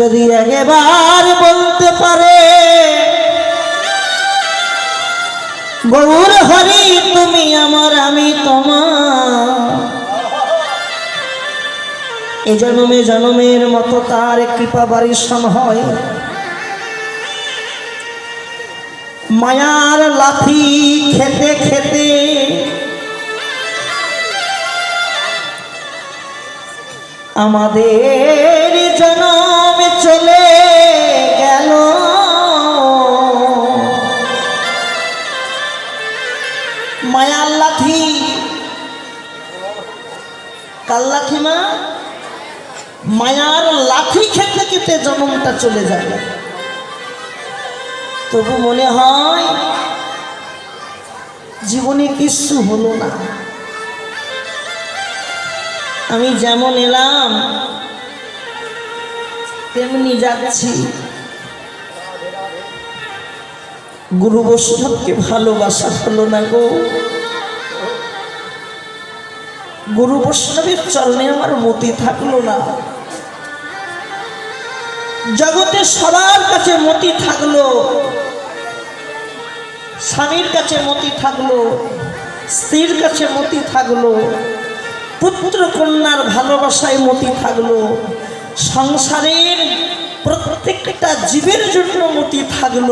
যদি একবার বলতে পারে, গৌর হরি, তুমি আমার, আমি তোমার। এ জন্মে জন্মের মতো তার কৃপা বারিশন হয়। মায়ার লাথি খেতে খেতে আমাদের জনম চলে গেল। মায়ার লাথি। কাল লাথি মা? মায়ার লাথি খেতে খেতে জনমটা চলে যাবে। তবু মনে হয় জীবনে কিছু হলো না। আমি যেমন এলাম, তেমনি যাচ্ছি। গুরু বৈষ্ণবকে ভালোবাসা হলো না গো। গুরু বৈষ্ণবের চরণে আমার মতি থাকল না। জগতে সবার কাছে মতি থাকল। স্বামীর কাছে মতি থাকল। স্ত্রীর কাছে মতি থাকল। পুত্র কন্যার ভালোবাসায় মতি থাকল। সংসারের প্রত্যেকটা জীবের জন্য মতি থাকল।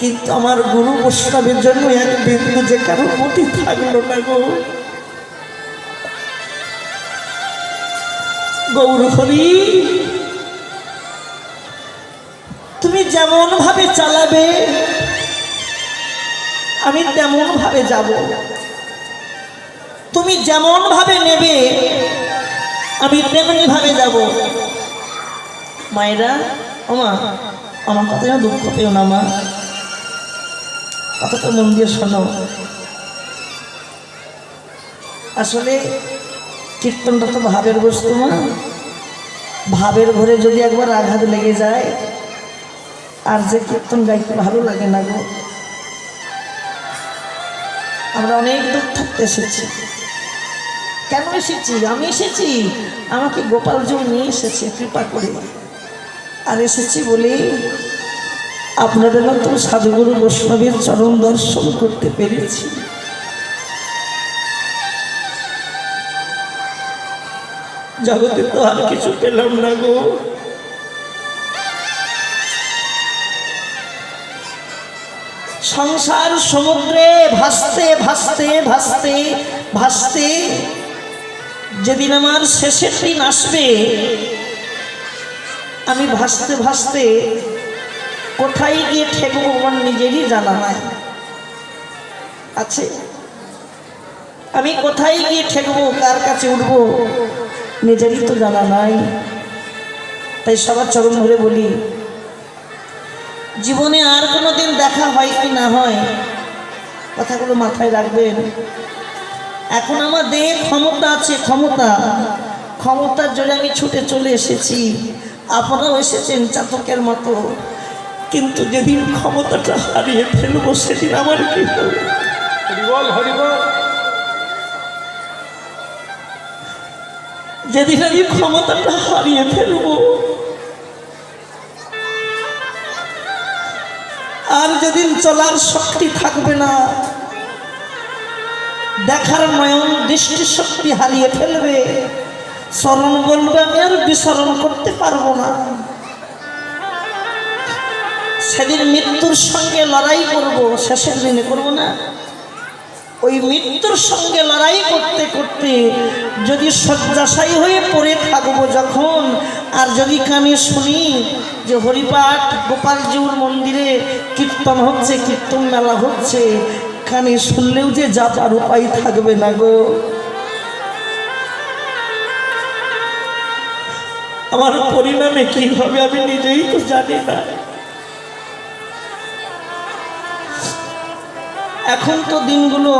কিন্তু আমার গুরু বৈষ্ণবের জন্য এক বিন্দু যে কারও মতি থাকল না গো? গৌর হরি, তুমি যেমন ভাবে চালাবে, আমি তেমন ভাবে যাব। তুমি যেমন ভাবে নেবে, আমি তেমনি ভাবে যাব। মায়েরা, ওমা, আমার কথা যেন দুঃখ পেও না, মা। কথাটা মন দিয়ে শোনো। আসলে কীর্তনটা তো ভাবের বস্তু, মা। ভাবের ঘরে যদি একবার আঘাত লেগে যায়, আর যে কীর্তন গাইতে ভালো লাগে না গো। আমরা অনেক দূর থাকতে এসেছি। কেন এসেছি? আমি এসেছি। আমাকে গোপালজিও নিয়ে এসেছে, কৃপা করে। আর এসেছি বলে আপনাদের মতো সাধুগুরু বৈষ্ণবের চরণ দর্শন করতে পেরেছি। জগতে তো আর কিছু পেলাম না গো। সংসার সমুদ্রে ভাসতে ভাসতে ভাসতে ভাসতে যেদিন আমার শেষের দিন আসবে, আমি ভাসতে ভাসতে কোথায় গিয়ে ঠেকবো আমার নিজেরই জানা নাই। আছে? আমি কোথায় গিয়ে ঠেকবো, কার কাছে উঠবো, নিজেরই তো জানা নাই। তাই সবার চরণ ধরে বলি, জীবনে আর কোনো দিন দেখা হয় কি না হয়, কথাগুলো মাথায় রাখবেন। এখন আমার দেহের ক্ষমতা আছে ক্ষমতা। ক্ষমতার জন্য আমি ছুটে চলে এসেছি। আপনারাও এসেছেন চাতকের মতো। কিন্তু যেদিন ক্ষমতাটা হারিয়ে ফেলব সেদিন আমার কি যেদিন আমি ক্ষমতাটা হারিয়ে ফেলব আর যেদিন চলার শক্তি থাকবে না দেখার নয়ন দৃষ্টি শক্তি হারিয়ে ফেলবে। স্মরণ বলবে, আমি আর বিস্মরণ করতে পারব না। সেদিন মৃত্যুর সঙ্গে লড়াই করব, শেষের দিনে করব না। ওই মৃত্যুর সঙ্গে লড়াই করতে করতে যদি শয্যাশায়ী হয়ে পড়ে থাকব যখন, আর যদি কানে শুনি যে হরিপাঠ গোপালজিউর মন্দিরে কীর্তন হচ্ছে, কীর্তন মেলা হচ্ছে কানে শুনলেও যে যাবার উপায় থাকবে না গো। আমার পরিণামে কি হবে আমি নিজেই তো জানি না। এখন তো দিনগুলো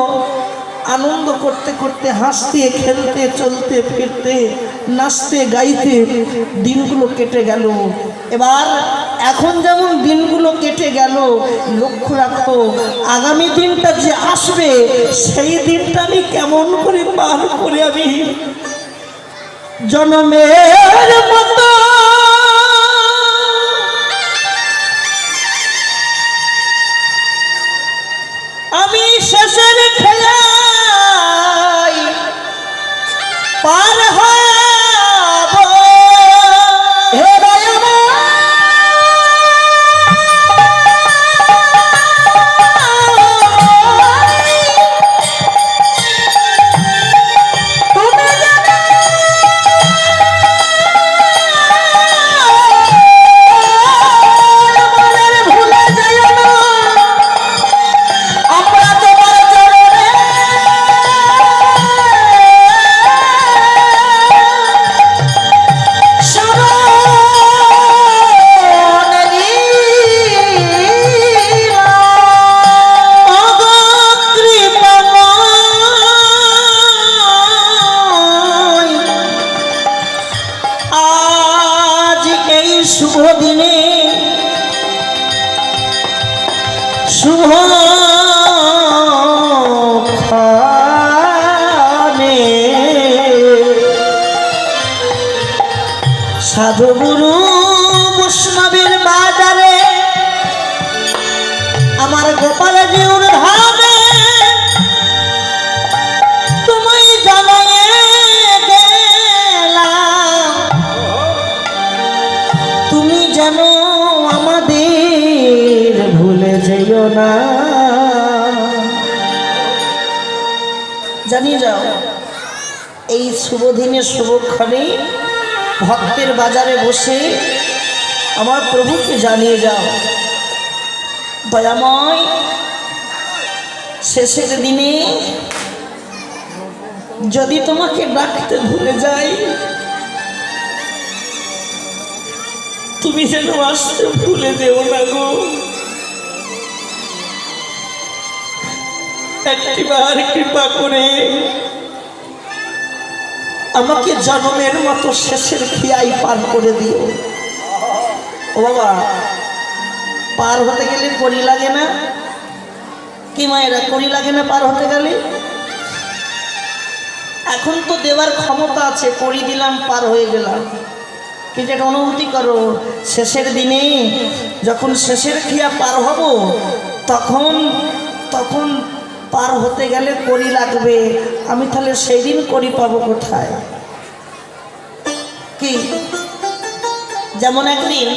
আনন্দ করতে করতে, হাসতে, খেলতে, চলতে, ফিরতে, নাচতে, গাইতে দিনগুলো কেটে গেল। এবার এখন যেমন দিনগুলো কেটে গেল, লক্ষ্য রাখো, আগামী দিনটা যে আসবে, সেই দিনটা আমি কেমন করে পার করে আমি জনমের মতো। আমি শেষের খেলা সাধুগুরু বৈষ্ণবের বাজারে, আমার গোপাল জিউর ধামে তুমি গেলাম। তুমি যেন আমাদের ভুলে যেও না। জানিয়ে যাও, এই শুভ দিনে শুভক্ষণে ভক্তের বাজারে বসে আমার প্রভুকে জানিয়ে যাও। দয়াময় শেষের দিনে যদি তোমাকে ডাকতে ভুলে যাই, তুমি যেন আসতে ভুলে দেও না গো। একটিবার কৃপা করে আমাকে জন্মের মতো শেষের খিয়াই পার করে দিও। ও বাবা, পার হতে গেলে করি লাগে না? কি মায়েরা, করি লাগে না পার হতে গেলে? এখন তো দেওয়ার ক্ষমতা আছে, করি দিলাম, পার হয়ে গেলাম। কিন্তু এটা অনুভূতি করো, শেষের দিনে যখন শেষের ক্রিয়া পার হব, তখন তখন পার হতে গেলে করি লাগবে। আমি তাহলে সেই দিন করি পাবো কোথায়? কি? যেমন একদিন,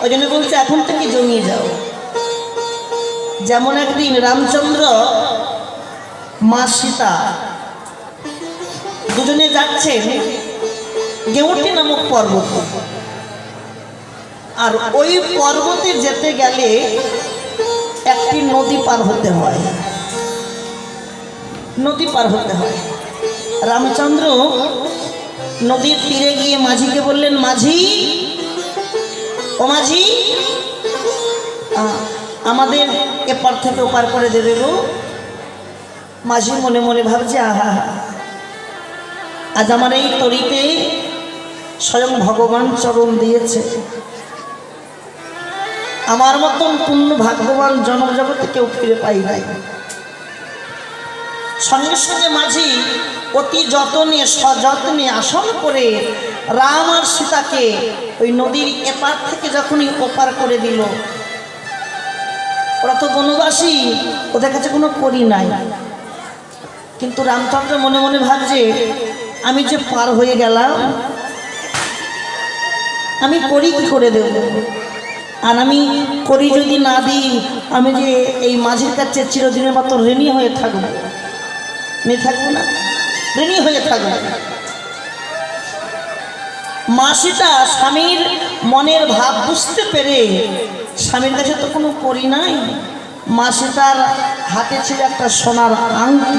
ওই জন্য বলছে, এখন থেকে জমিয়ে যাও। যেমন একদিন রামচন্দ্র, মা সীতা দুজনে যাচ্ছেন গেউটি নামক পর্বত। আর ওই পর্বতে যেতে গেলে একটি নদী পার হতে হয়। নদী পার হতে হয়। রামচন্দ্র নদীর তীরে গিয়ে মাঝিকে বললেন, মাঝি, ও মাঝি আমাদের এপার থেকে ওপার করে দেবে গো মাঝি মনে মনে ভাবছে, আহা আজ আমার এই তরিতে স্বয়ং ভগবান চরণ দিয়েছে। আমার মতন পূর্ণ ভাগ্যবান জনজগতে কেউ ফিরে পাই নাই। সঙ্গে সঙ্গে মাঝি অতি যত্নে সযত্নে আসন করে রাম আর সীতাকে ওই নদীর এপার থেকে যখনই ওপার করে দিল। ওরা তো বনবাসী, ওদের কাছে কোনো করি নাই। কিন্তু রামচন্দ্র মনে মনে ভাবছে, আমি যে পার হয়ে গেলাম, আমি করি কি করে দেব? আর আমি করি যদি না দিই, আমি যে এই মাঝির কাছে চিরদিনের মতো ঋণী হয়ে থাকব। নিয়ে থাকব না? হয়ে থাকব মাসিটা স্বামীর মনের ভাব বুঝতে পেরে স্বামীর কাছে তো কোনো করি নাই। মাসিটার হাতে ছিল একটা সোনার আংটি।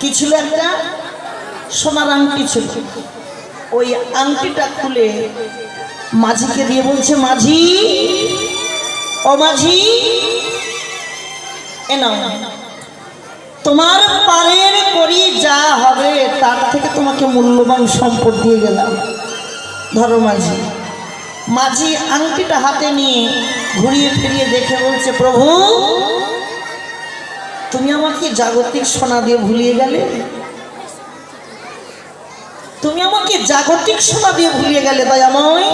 কি ছিল একটা? সোনার আংটি ছিল। ওই আংটিটা খুলে মাঝিকে দিয়ে বলছে, মাঝি, ও মাঝি, এ নাও। তোমার পারের করি যা হবে, তার থেকে তোমাকে মূল্যবান সম্পদ দিয়ে গেলাম। ধরো মাঝি। মাঝি আংটিটা হাতে নিয়ে ঘুরিয়ে ফিরিয়ে দেখে বলছে, প্রভু, তুমি আমাকে জাগতিক সোনা দিয়ে ভুলিয়ে গেলে? তুমি আমাকে জাগতিক সোনা দিয়ে ভুলিয়ে গেলে, দয়াময়?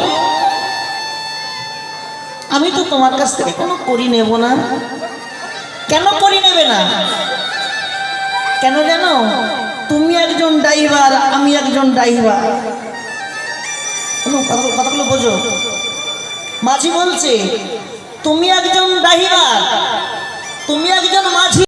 আমি তো তোমার কাছ থেকে কোনো করি নেব না। কেন করি নেবে না? কেন জানো? তুমি একজন ড্রাইভার, আমি একজন ড্রাইভার। কথাগুলো বোঝো। মাঝি বলছে, তুমি একজন ড্রাইভার, তুমি একজন মাঝি।